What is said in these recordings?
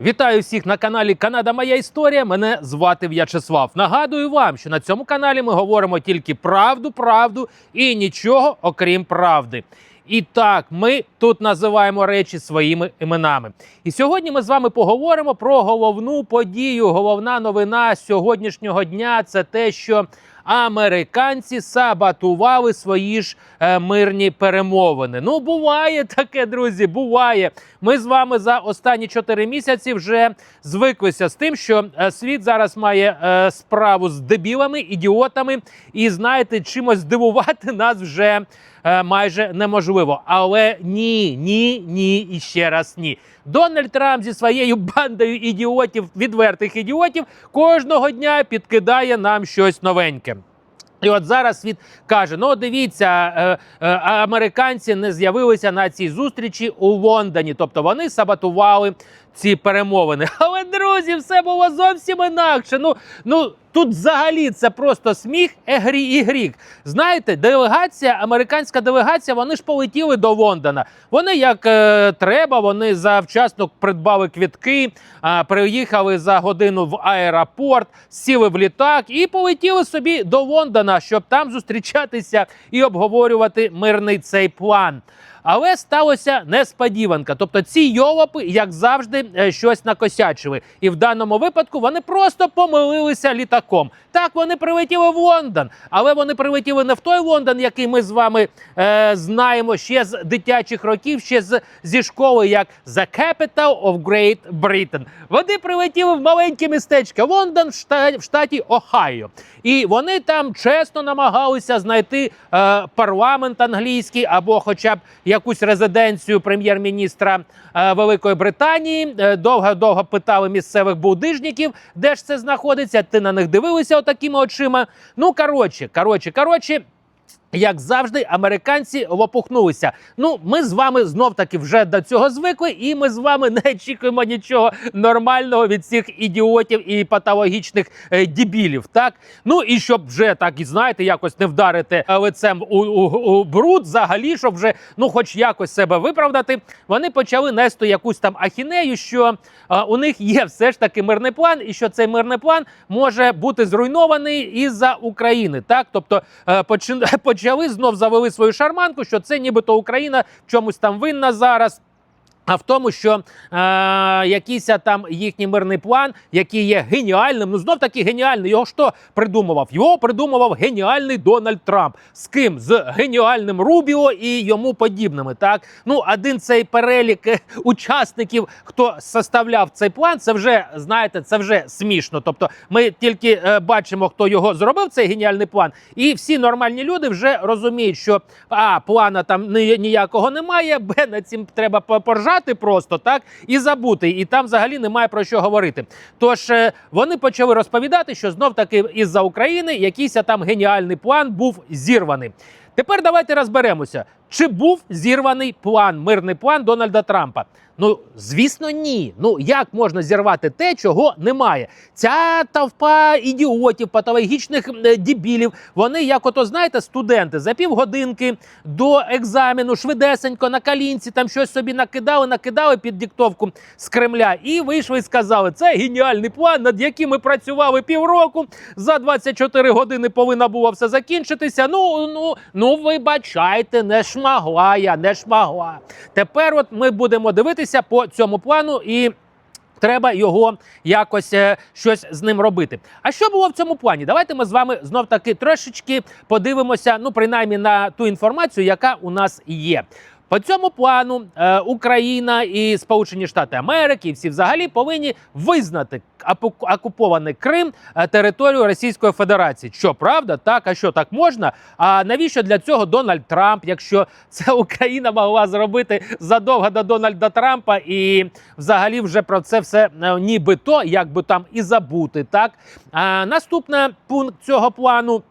Вітаю всіх на каналі Канада Моя Історія. Мене звати В'ячеслав. Нагадую вам, що на цьому каналі ми говоримо тільки правду, правду і нічого окрім правди. І так, ми тут називаємо речі своїми іменами. І сьогодні ми з вами поговоримо про головну подію. Головна новина сьогоднішнього дня це те, що американці саботували свої ж е, мирні перемовини. Ну, буває таке, друзі, буває. Ми з вами за останні 4 місяці вже звиклися з тим, що е, світ зараз має е, справу з дебілами, ідіотами, і знаєте, чимось здивувати нас вже майже неможливо. Але ні, ні, ні і ще раз ні. Дональд Трамп зі своєю бандою ідіотів, відвертих ідіотів, кожного дня підкидає нам щось новеньке. І от зараз світ каже: ну дивіться, е, е, американці не з'явилися на цій зустрічі у Лондоні, тобто вони саботували ці перемовини. Але друзі, все було зовсім інакше. Ну ну тут взагалі це просто сміх, егрі і грік. Знаєте, делегація, американська делегація, вони ж полетіли до Лондона. Вони як е, треба, вони завчасно придбали квітки, е, приїхали за годину в аеропорт, сіли в літак і полетіли собі до Лондона, щоб там зустрічатися і обговорювати мирний цей план. Але сталося несподіванка. Тобто ці йолопи, як завжди, е, щось накосячили. І в даному випадку вони просто помилилися літаком. Так, вони прилетіли в Лондон, але вони прилетіли не в той Лондон, який ми з вами е, знаємо ще з дитячих років, ще з, зі школи, як The Capital of Great Britain. Вони прилетіли в маленьке містечко Лондон в штаті, в штаті Огайо. І вони там чесно намагалися знайти е, парламент англійський або, хоча б якусь резиденцію прем'єр-міністра е, Великої Британії. Е, Довго-довго питали місцевих будижників, де ж це знаходиться. Ти на них дивилися отакими очима. Ну коротше, коротше, коротше. Як завжди, американці лопухнулися. Ну, ми з вами знов таки вже до цього звикли, і ми з вами не очікуємо нічого нормального від цих ідіотів і патологічних е, дебілів. Так ну і щоб вже так і знаєте, якось не вдарити е, лицем у, у, у бруд, взагалі, щоб вже ну, хоч якось себе виправдати, вони почали нести якусь там ахінею, що е, у них є все ж таки мирний план, і що цей мирний план може бути зруйнований із-за України. Так, тобто е, почин, почали знов завели свою шарманку, що це нібито Україна чомусь там винна зараз. А в тому, що е, якийсь там їхній мирний план, який є геніальним, ну знов таки геніальний. Його хто придумував? Його придумував геніальний Дональд Трамп. З ким? З геніальним Рубіо і йому подібними. Так, ну один цей перелік е, учасників, хто составляв цей план, це вже знаєте, це вже смішно. Тобто, ми тільки е, бачимо, хто його зробив, цей геніальний план, і всі нормальні люди вже розуміють, що а плана там ні- ніякого немає, б над цим треба по- поржати просто так і забути. І там взагалі немає про що говорити. Тож е, вони почали розповідати, що знов таки із-за України якийсь там геніальний план був зірваний. Тепер давайте розберемося, чи був зірваний план, мирний план Дональда Трампа. Ну, звісно, ні. Ну як можна зірвати те, чого немає? Ця товпа ідіотів, патологічних е, дебілів. Вони, як ото знаєте, студенти за півгодинки до екзамену, швидесенько на калінці, там щось собі накидали, накидали під диктовку з Кремля, і вийшли і сказали: це геніальний план, над яким ми працювали півроку. За 24 години повинна була все закінчитися. Ну ну ну вибачайте, не шмагла я, не шмагла. Тепер, от ми будемо дивитися по цьому плану і. Треба його якось е, щось з ним робити. А що було в цьому плані? Давайте ми з вами знов таки трошечки подивимося, ну принаймні на ту інформацію, яка у нас є. По цьому плану е, Україна і Сполучені Штати Америки, і всі взагалі повинні визнати окупований Крим е, територію Російської Федерації. Що правда, так а що так можна? А навіщо для цього Дональд Трамп, якщо це Україна могла зробити задовго до Дональда Трампа, і взагалі вже про це все е, нібито, як би там і забути. Так а, наступний пункт цього плану.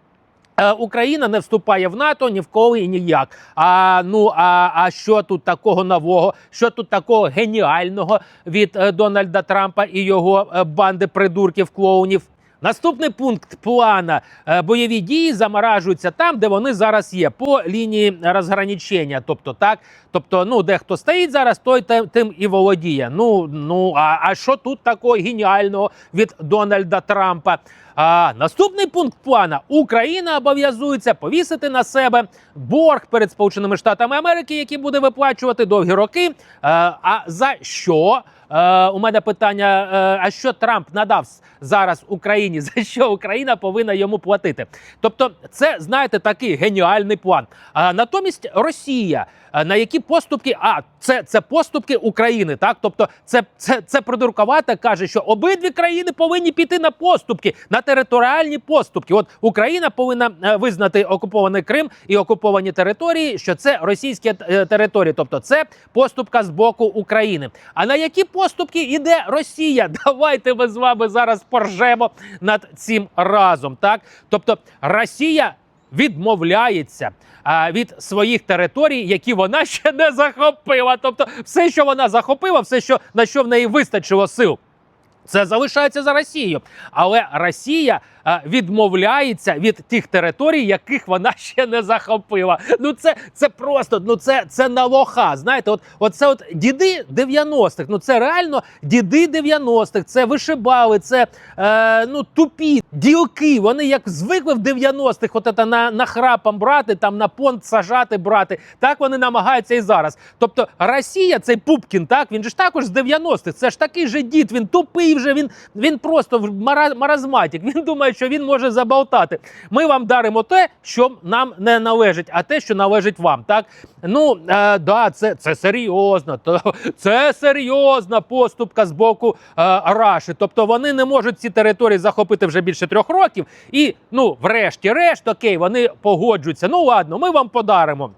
Е, Україна не вступає в НАТО ні в коли і ніяк. А ну а, а що тут такого нового? Що тут такого геніального від е, Дональда Трампа і його е, банди придурків клоунів? Наступний пункт плана бойові дії заморажуються там, де вони зараз є, по лінії розграничення. Тобто, так, тобто, ну де хто стоїть зараз, той тим і володіє. Ну ну а, а що тут такого геніального від Дональда Трампа? А наступний пункт плана Україна обов'язується повісити на себе борг перед Сполученими Штатами Америки, який буде виплачувати довгі роки. Е, а за що? Е, у мене питання: е, а що Трамп надав зараз Україні? За що Україна повинна йому платити? Тобто, це знаєте такий геніальний план. А натомість Росія. Е, На які поступки? А це, це поступки України, так тобто, це, це, це придуркувата каже, що обидві країни повинні піти на поступки, на територіальні поступки. От Україна повинна е, визнати окупований Крим і окуповані території, що це російські е, території, тобто це поступка з боку України. А на які поступки іде Росія? Давайте ми з вами зараз поржемо над цим разом. Так, тобто Росія відмовляється від своїх територій, які вона ще не захопила. Тобто, все, що вона захопила, все, що на що в неї вистачило сил. Це залишається за Росією, але Росія відмовляється від тих територій, яких вона ще не захопила. Ну це, це просто ну це, це на лоха. Знаєте, от, от це от діди 90-х. Ну це реально діди 90-х, Це вишибали, це е, ну тупі ділки. Вони як звикли в 90-х, от на, на храпом брати, там на понт сажати брати. Так вони намагаються і зараз. Тобто Росія, цей Пупкін, так він же ж також з 90-х. Це ж такий же дід. Він тупий вже. Він він просто в мара- Він думає, що він може заболтати. Ми вам даримо те, що нам не належить, а те, що належить вам. Так ну е, да, це, це серйозно. То це серйозна поступка з боку е, Раші. Тобто вони не можуть ці території захопити вже більше трьох років. І ну, врешті-решт, окей, вони погоджуються. Ну ладно, ми вам подаримо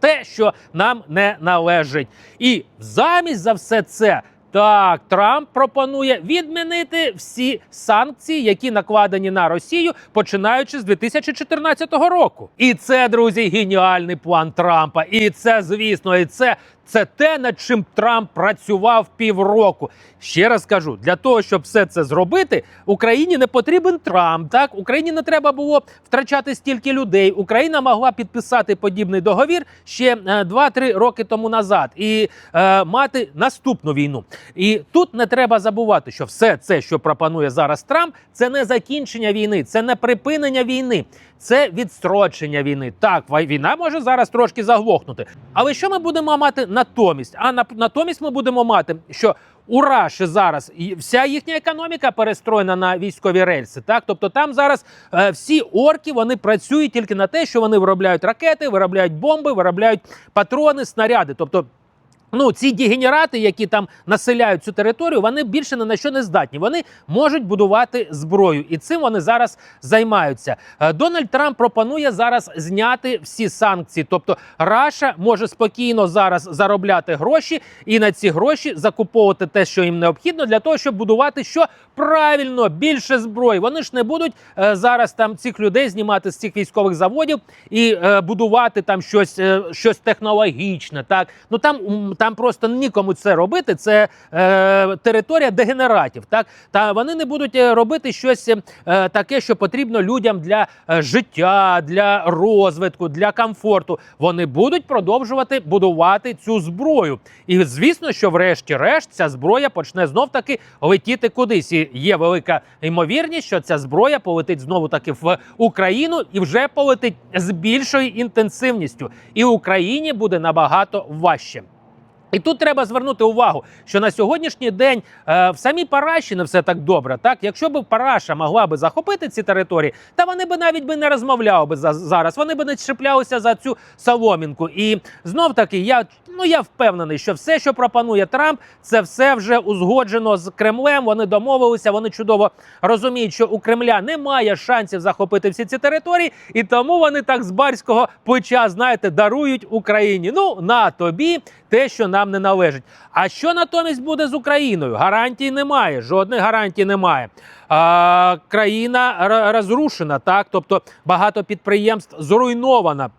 те, що нам не належить. І замість за все це. Так, Трамп пропонує відмінити всі санкції, які накладені на Росію, починаючи з 2014 року. І це, друзі, геніальний план Трампа. І це, звісно, і це, це те, над чим Трамп працював півроку. Ще раз кажу: для того, щоб все це зробити, Україні не потрібен Трамп. Так Україні не треба було втрачати стільки людей. Україна могла підписати подібний договір ще е, 2-3 роки тому назад і е, мати наступну війну. І тут не треба забувати, що все це, що пропонує зараз Трамп, це не закінчення війни, це не припинення війни, це відстрочення війни. Так, війна може зараз трошки заглохнути. Але що ми будемо мати натомість? А на, натомість ми будемо мати, що у Раші зараз вся їхня економіка перестроєна на військові рельси. Так, тобто там зараз е, всі орки вони працюють тільки на те, що вони виробляють ракети, виробляють бомби, виробляють патрони, снаряди. Тобто. Ну, ці дегенерати, які там населяють цю територію, вони більше ні на що не здатні. Вони можуть будувати зброю, і цим вони зараз займаються. Е, Дональд Трамп пропонує зараз зняти всі санкції. Тобто, Раша може спокійно зараз заробляти гроші і на ці гроші закуповувати те, що їм необхідно, для того, щоб будувати що правильно більше зброї. Вони ж не будуть е, зараз там цих людей знімати з цих військових заводів і е, будувати там щось, е, щось технологічне. Так ну там, м, там просто нікому це робити. Це е, територія дегенератів. Так та вони не будуть е, робити щось е, таке, що потрібно людям для е, життя, для розвитку, для комфорту. Вони будуть продовжувати будувати цю зброю. І звісно, що врешті-решт ця зброя почне знов таки летіти кудись. І є велика ймовірність, що ця зброя полетить знову таки в Україну і вже полетить з більшою інтенсивністю. І Україні буде набагато важче. І тут треба звернути увагу, що на сьогоднішній день е, в самій Параші не все так добре. Так, якщо б Параша могла би захопити ці території, та вони би навіть би не розмовляли би за зараз. Вони би не чіплялися за цю соломінку. І знов таки, я ну я впевнений, що все, що пропонує Трамп, це все вже узгоджено з Кремлем. Вони домовилися. Вони чудово розуміють, що у Кремля немає шансів захопити всі ці території, і тому вони так з барського плеча, знаєте, дарують Україні. Ну на тобі те, що нам не належить. А що натомість буде з Україною? Гарантій немає, жодних гарантій немає. А, країна розрушена, так тобто багато підприємств зруйновано.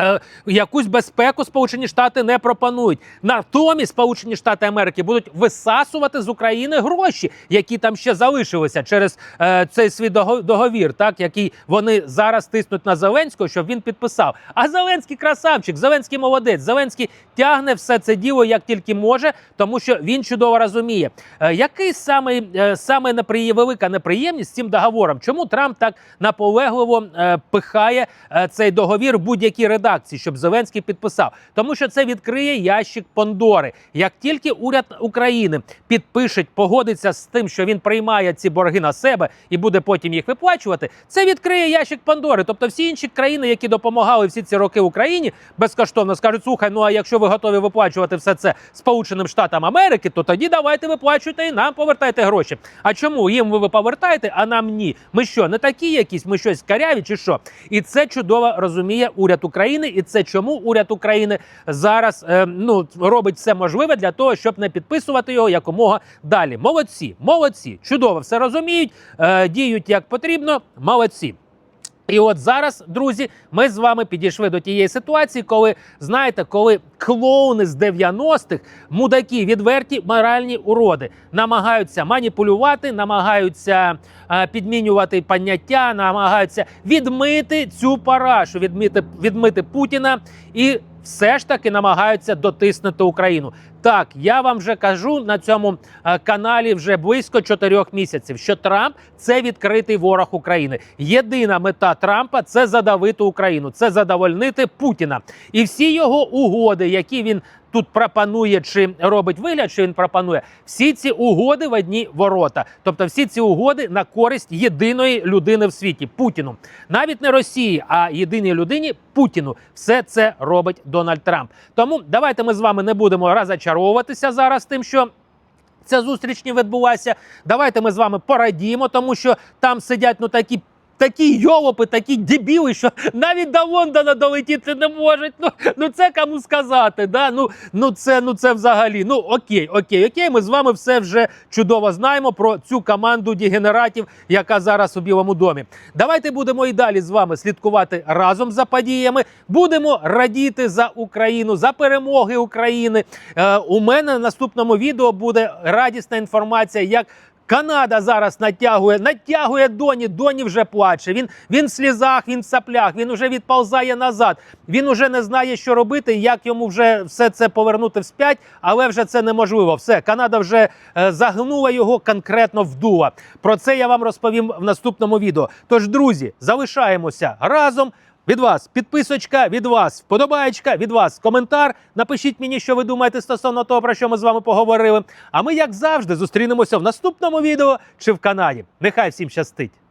Е, якусь безпеку Сполучені Штати не пропонують. Натомість Сполучені Штати Америки будуть висасувати з України гроші, які там ще залишилися через е, цей свій дого- договір, так який вони зараз тиснуть на Зеленського, щоб він підписав. А Зеленський красавчик, Зеленський молодець. Зеленський тягне все це діло як тільки може, тому що він чудово розуміє, е, який саме, е, саме неприє- велика неприємність з цим договором. Чому Трамп так наполегливо е, пихає е, цей договір в будь-якій редакції, щоб Зеленський підписав? Тому що це відкриє ящик Пондори. Як тільки уряд України підпише, погодиться з тим, що він приймає ці борги на себе і буде потім їх виплачувати, це відкриє ящик Пандори. Тобто всі інші країни, які допомагали всі ці роки Україні, безкоштовно скажуть: слухай, ну а якщо ви готові виплачувати все це Сполученим Штатам Америки, то тоді давайте виплачуйте і нам повертайте гроші. А чому їм ви повертаєте, а нам ні? Ми що, не такі якісь? Ми щось каряві чи що? І це чудово розуміє уряд України, і це чому уряд України зараз е, ну робить все можливе для того, щоб не підписувати його якомога далі. Молодці, молодці, чудово все розуміють, е, діють як потрібно. Молодці. І от зараз, друзі, ми з вами підійшли до тієї ситуації, коли знаєте, коли клоуни з 90-х, мудаки, відверті моральні уроди, намагаються маніпулювати, намагаються е, підмінювати поняття, намагаються відмити цю парашу, відмити, відмити Путіна і все ж таки намагаються дотиснути Україну. Так, я вам вже кажу на цьому е, каналі вже близько чотирьох місяців, що Трамп це відкритий ворог України. Єдина мета Трампа це задавити Україну, це задовольнити Путіна. І всі його угоди, які він тут пропонує чи робить вигляд, що він пропонує, всі ці угоди в одні ворота. Тобто, всі ці угоди на користь єдиної людини в світі Путіну, навіть не Росії, а єдиній людині Путіну. Все це робить Дональд Трамп. Тому давайте ми з вами не будемо розочаровуватися зараз тим, що. Ця зустріч не відбулася. Давайте ми з вами порадіємо, тому що там сидять ну такі. Такі йолопи, такі дебіли, що навіть до Лондона долетіти не можуть. Ну, ну це кому сказати. Да? Ну, ну, це, ну це взагалі. Ну окей, окей, окей. Ми з вами все вже чудово знаємо про цю команду дегенератів, яка зараз у Білому домі. Давайте будемо і далі з вами слідкувати разом за подіями. Будемо радіти за Україну, за перемоги України. Е, у мене на наступному відео буде радісна інформація, як Канада зараз натягує, натягує доні. Доні вже плаче. Він він в слізах, він в саплях, він вже відползає назад. Він уже не знає, що робити, як йому вже все це повернути вспять, але вже це неможливо. Все, Канада вже е, загнула його конкретно вдула. Про це я вам розповім в наступному відео. Тож, друзі, залишаємося разом. Від вас підписочка, від вас вподобаєчка, від вас коментар. Напишіть мені, що ви думаєте стосовно того, про що ми з вами поговорили. А ми, як завжди, зустрінемося в наступному відео чи в каналі. Нехай всім щастить!